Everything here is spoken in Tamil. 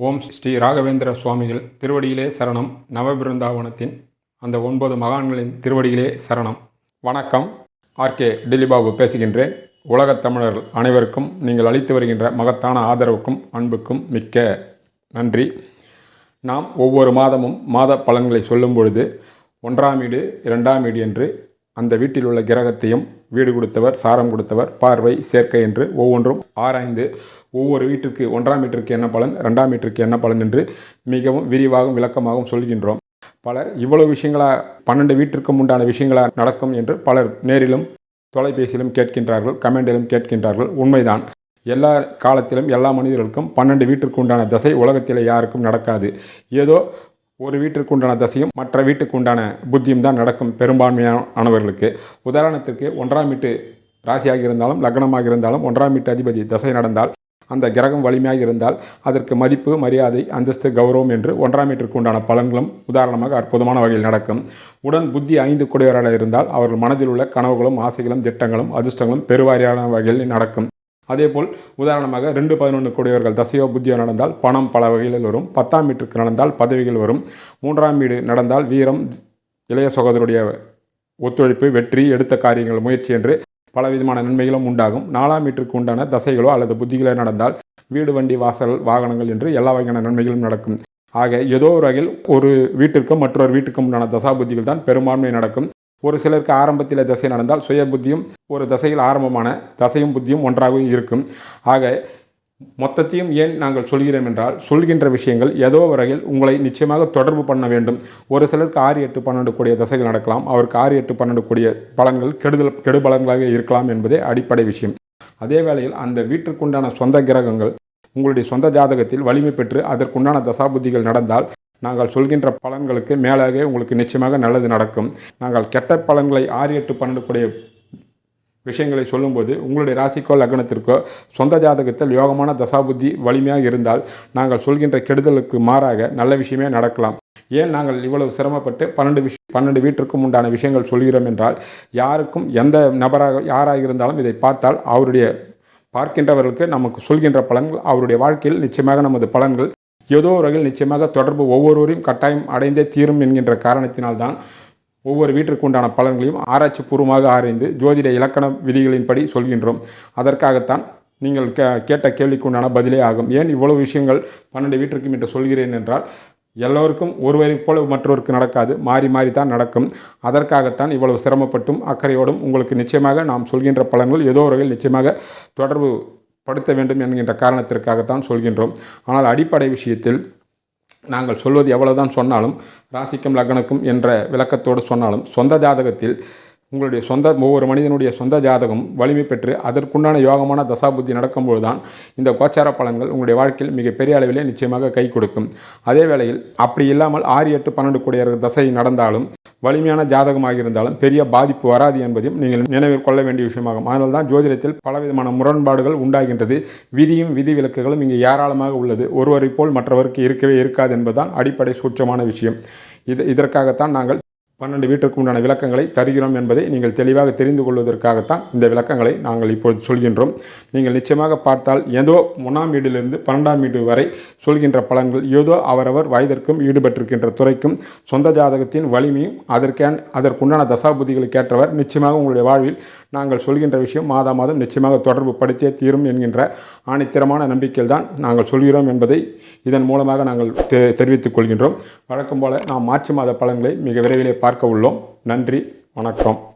ஓம் ஸ்ரீ ராகவேந்திர சுவாமிகள் திருவடியிலே சரணம். நவபிருந்தாவனத்தின் அந்த ஒன்பது மகான்களின் திருவடியிலே சரணம். வணக்கம். ஆர்கே டில்லிபாபு பேசுகின்றேன். உலகத் தமிழர்கள் அனைவருக்கும் நீங்கள் அளித்து வருகின்ற மகத்தான ஆதரவுக்கும் அன்புக்கும் மிக்க நன்றி. நாம் ஒவ்வொரு மாதமும் மாத பலன்களை சொல்லும் பொழுது ஒன்றாம் வீடு இரண்டாம் வீடு என்று அந்த வீட்டில் உள்ள கிரகத்தையும் வீடு கொடுத்தவர் சாரம் கொடுத்தவர் பார்வை சேர்க்கை என்று ஒவ்வொன்றும் ஆராய்ந்து ஒவ்வொரு வீட்டிற்கு ஒன்றாம் வீட்டிற்கு என்ன பலன் ரெண்டாம் வீட்டிற்கு என்ன பலன் என்று மிகவும் விரிவாகவும் விளக்கமாகவும் சொல்கின்றோம். பலர் இவ்வளவு விஷயங்களா பன்னெண்டு வீட்டிற்கும் உண்டான விஷயங்களா நடக்கும் என்று பலர் நேரிலும் தொலைபேசியிலும் கேட்கின்றார்கள் கமெண்டிலும் கேட்கின்றார்கள். உண்மைதான். எல்லா காலத்திலும் எல்லா மனிதர்களுக்கும் பன்னெண்டு வீட்டிற்கு உண்டான தசை உலகத்தில் யாருக்கும் நடக்காது. ஏதோ ஒரு வீட்டிற்கு உண்டான தசையும் மற்ற வீட்டுக்கு உண்டான புத்தியும் தான் நடக்கும் பெரும்பான்மையானவர்களுக்கு. உதாரணத்திற்கு ஒன்றாம் வீட்டு ராசியாக இருந்தாலும் லக்னமாக இருந்தாலும் ஒன்றாம் வீட்டு அதிபதி தசை நடந்தால் அந்த கிரகம் வலிமையாக இருந்தால் அதற்கு மதிப்பு மரியாதை அந்தஸ்து கௌரவம் என்று ஒன்றாம் வீட்டிற்கு உண்டான பலன்களும் உதாரணமாக அற்புதமான வகையில் நடக்கும். உடன் புத்தி ஐந்து குடையவராக இருந்தால் அவர்கள் மனதில் உள்ள கனவுகளும் ஆசைகளும் திட்டங்களும் அதிர்ஷ்டங்களும் பெருவாரியான வகையில் நடக்கும். அதேபோல் உதாரணமாக ரெண்டு பதினொன்று கூடியவர்கள் தசையோ புத்தியோ நடந்தால் பணம் பல வகைகளில் வரும். பத்தாம் வீட்டுக்கு நடந்தால் பதவிகள் வரும். மூன்றாம் வீடு நடந்தால் வீரம் இளைய சகோதரருடைய ஒத்துழைப்பு வெற்றி எடுத்த காரியங்கள் முயற்சி என்று பலவிதமான நன்மைகளும் உண்டாகும். நாலாம் வீட்டிற்கு உண்டான தசைகளோ அல்லது புத்திகளோ நடந்தால் வீடு வண்டி வாசல் வாகனங்கள் என்று எல்லா வகையான நன்மைகளும் நடக்கும். ஆக ஏதோ ஒரு வகையில் ஒரு வீட்டிற்கும் மற்றொரு வீட்டுக்கும் உண்டான தசா புத்திகள் தான் பெரும்பான்மை நடக்கும். ஒரு சிலருக்கு ஆரம்பத்தில் தசை நடந்தால் சுய புத்தியும் ஒரு தசையில் ஆரம்பமான தசையும் புத்தியும் ஒன்றாகவே இருக்கும். ஆக மொத்தத்தையும் ஏன் நாங்கள் சொல்கிறோம் என்றால் சொல்கின்ற விஷயங்கள் ஏதோ வரையில் உங்களை நிச்சயமாக தொடர்பு பண்ண வேண்டும். ஒரு சிலருக்கு ஆறு எட்டு பன்னெண்டு கூடிய தசைகள் நடக்கலாம். அவருக்கு ஆறு எட்டு பன்னெண்டு கூடிய பலன்கள் கெடுதல் கெடுபலன்களாக இருக்கலாம் என்பதே அடிப்படை விஷயம். அதே வேளையில் அந்த வீட்டிற்குண்டான சொந்த கிரகங்கள் உங்களுடைய சொந்த ஜாதகத்தில் வலிமை பெற்று அதற்குண்டான தசாபுத்திகள் நடந்தால் நாங்கள் சொல்கின்ற பலன்களுக்கு மேலாக உங்களுக்கு நிச்சயமாக நல்லது நடக்கும். நாங்கள் கெட்ட பலன்களை ஆறு எட்டு பன்னெண்டுக்குடைய விஷயங்களை சொல்லும்போது உங்களுடைய ராசிக்கோ லக்னத்திற்கோ சொந்த ஜாதகத்தில் யோகமான தசாபுத்தி வலிமையாக இருந்தால் நாங்கள் சொல்கின்ற கெடுதலுக்கு மாறாக நல்ல விஷயமே நடக்கலாம். ஏன் நாங்கள் இவ்வளவு சிரமப்பட்டு பன்னெண்டு விஷயம் பன்னெண்டு வீட்டிற்கும் உண்டான விஷயங்கள் சொல்கிறோம் என்றால் யாருக்கும் எந்த நபராக யாராக இருந்தாலும் இதை பார்த்தால் அவருடைய பார்க்கின்றவர்களுக்கு நமக்கு சொல்கின்ற பலன்கள் அவருடைய வாழ்க்கையில் நிச்சயமாக நமது பலன்கள் ஏதோ ஒரு வகையில் நிச்சயமாக தொடர்பு ஒவ்வொருவரையும் கட்டாயம் அடைந்தே தீரும் என்கின்ற காரணத்தினால்தான் ஒவ்வொரு வீட்டிற்கு உண்டான பலன்களையும் ஆராய்ச்சி பூர்வமாக ஆராய்ந்து ஜோதிட இலக்கண விதிகளின்படி சொல்கின்றோம். அதற்காகத்தான் நீங்கள் கே கேட்ட கேள்விக்குண்டான பதிலே ஆகும். ஏன் இவ்வளவு விஷயங்கள் பன்னெண்டு வீட்டிற்கும் என்று சொல்கிறேன் என்றால் எல்லோருக்கும் ஒருவரை போல மற்றவருக்கு நடக்காது மாறி மாறி தான் நடக்கும். அதற்காகத்தான் இவ்வளவு சிரமப்பட்டும் அக்கறையோடும் உங்களுக்கு நிச்சயமாக நாம் சொல்கின்ற பலன்கள் ஏதோ ஒரு நிச்சயமாக தொடர்பு படுத்த வேண்டும் என்கின்ற காரணத்திற்காகத்தான் சொல்கின்றோம். ஆனால் அடிப்படை விஷயத்தில் நாங்கள் சொல்வது எவ்வளவுதான் சொன்னாலும் ராசிக்கும் லக்னக்கும் என்ற விளக்கத்தோடு சொன்னாலும் சொந்த ஜாதகத்தில் உங்களுடைய சொந்த ஒவ்வொரு மனிதனுடைய சொந்த ஜாதகம் வலிமை பெற்று அதற்குண்டான யோகமான தசாபுத்தி நடக்கும்போது தான் இந்த கோச்சார பலன்கள் உங்களுடைய வாழ்க்கையில் மிகப்பெரிய அளவிலே நிச்சயமாக கை கொடுக்கும். அதே வேளையில் அப்படி இல்லாமல் ஆறு எட்டு பன்னெண்டு கூடிய தசை நடந்தாலும் வலிமையான ஜாதகமாக இருந்தாலும் பெரிய பாதிப்பு வராது என்பதையும் நீங்கள் நினைவில் கொள்ள வேண்டிய விஷயமாகும். அதனால் தான் ஜோதிடத்தில் பலவிதமான முரண்பாடுகள் உண்டாகின்றது. விதியும் விதி விலக்குகளும் இங்கே ஏராளமாக உள்ளது. ஒருவரை போல் மற்றவருக்கு இருக்கவே இருக்காது என்பதுதான் அடிப்படை சூட்சமான விஷயம். இது இதற்காகத்தான் நாங்கள் பன்னெண்டு வீட்டுக்கு உண்டான விளக்கங்களை தருகிறோம் என்பதை நீங்கள் தெளிவாக தெரிந்து கொள்வதற்காகத்தான் இந்த விளக்கங்களை நாங்கள் இப்பொழுது சொல்கின்றோம். நீங்கள் நிச்சயமாக பார்த்தால் ஏதோ ஒன்றாம் வீடிலிருந்து பன்னெண்டாம் வீடு வரை சொல்கின்ற பலன்கள் ஏதோ அவரவர் வயதிற்கும் ஈடுபட்டிருக்கின்ற துறைக்கும் சொந்த ஜாதகத்தின் வலிமையும் அதற்கே அதற்குண்டான தசாபுதிகளுக்கு ஏற்றவர் நிச்சயமாக உங்களுடைய வாழ்வில் நாங்கள் சொல்கின்ற விஷயம் மாதா மாதம் நிச்சயமாக தொடர்பு படுத்தியே தீரும் என்கின்ற ஆணித்தரமான நம்பிக்கையில் தான் நாங்கள் சொல்கிறோம் என்பதை இதன் மூலமாக நாங்கள் தெ தெரிவித்துக் கொள்கின்றோம். வழக்கம் போல நாம் மார்ச் மாத பலன்களை மிக விரைவிலே பார்க்க உள்ளோம். நன்றி வணக்கம்.